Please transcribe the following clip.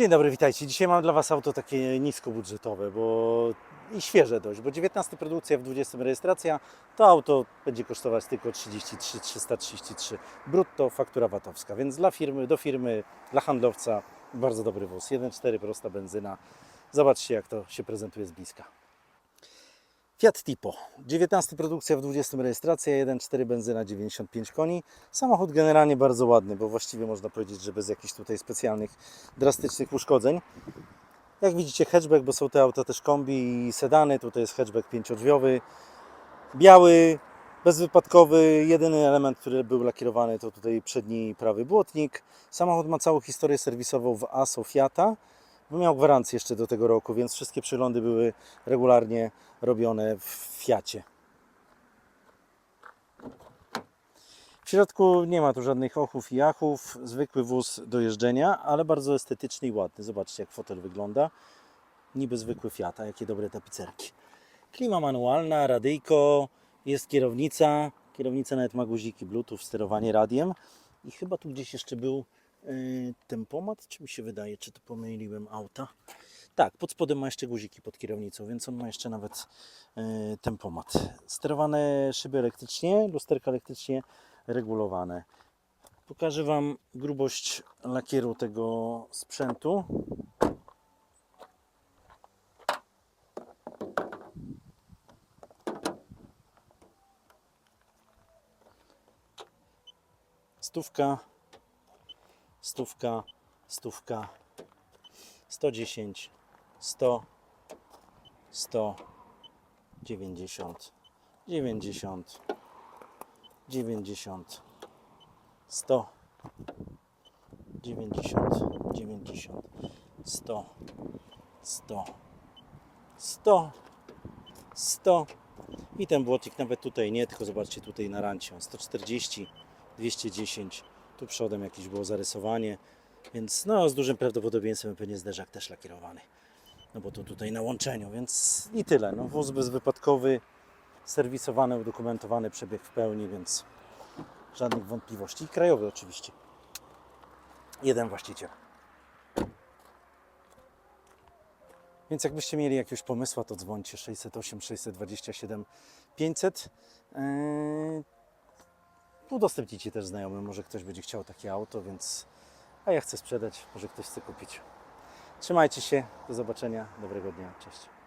Dzień dobry, witajcie. Dzisiaj mam dla Was auto takie niskobudżetowe, bo i świeże dość, bo 19 produkcja, w 20 rejestracja. To auto będzie kosztować tylko 33 333 brutto, faktura VAT-owska, więc dla firmy, do firmy, dla handlowca bardzo dobry wóz. 1.4 prosta benzyna. Zobaczcie jak to się prezentuje z bliska. Fiat Tipo. 19 produkcja w 20 rejestracja, 1.4 benzyna 95 koni. Samochód generalnie bardzo ładny, bo właściwie można powiedzieć, że bez jakichś tutaj specjalnych, drastycznych uszkodzeń. Jak widzicie hatchback, bo są te auta też kombi i sedany. Tutaj jest hatchback pięciodrzwiowy, biały, bezwypadkowy. Jedyny element, który był lakierowany to tutaj przedni prawy błotnik. Samochód ma całą historię serwisową w ASO Fiata. Bo miał gwarancję jeszcze do tego roku, więc wszystkie przeglądy były regularnie robione w Fiacie. W środku nie ma tu żadnych ochów i achów, zwykły wóz do jeżdżenia, ale bardzo estetyczny i ładny. Zobaczcie jak fotel wygląda. Niby zwykły Fiat, a jakie dobre tapicerki. Klima manualna, radyjko, jest kierownica. Kierownica nawet ma guziki Bluetooth, sterowanie radiem. I chyba tu gdzieś jeszcze był tempomat, czy mi się wydaje, czy to pomyliłem auta. Tak, pod spodem ma jeszcze guziki pod kierownicą, więc on ma jeszcze nawet yy, tempomat. Sterowane szyby elektrycznie, lusterka elektrycznie regulowane. Pokażę Wam grubość lakieru tego sprzętu. Stówka, stówka, stówka, 110, 100, 100, 90, 90, 90, 100, 90, 90, 100, 100, 100, 100 i ten błocik nawet tutaj nie, tylko zobaczcie tutaj na rancie, on 140, 210, tu przodem jakieś było zarysowanie, więc no z dużym prawdopodobieństwem pewnie zderzak też lakierowany, no bo to tutaj na łączeniu, więc i tyle, no wóz bezwypadkowy, serwisowany, udokumentowany przebieg w pełni, więc żadnych wątpliwości. I krajowy oczywiście. Jeden właściciel. Więc jakbyście mieli jakiegoś pomysła, to dzwońcie 608 627 500. Yy, udostępnijcie też znajomym, może ktoś będzie chciał takie auto, więc a ja chcę sprzedać, może ktoś chce kupić. Trzymajcie się, do zobaczenia, dobrego dnia, cześć.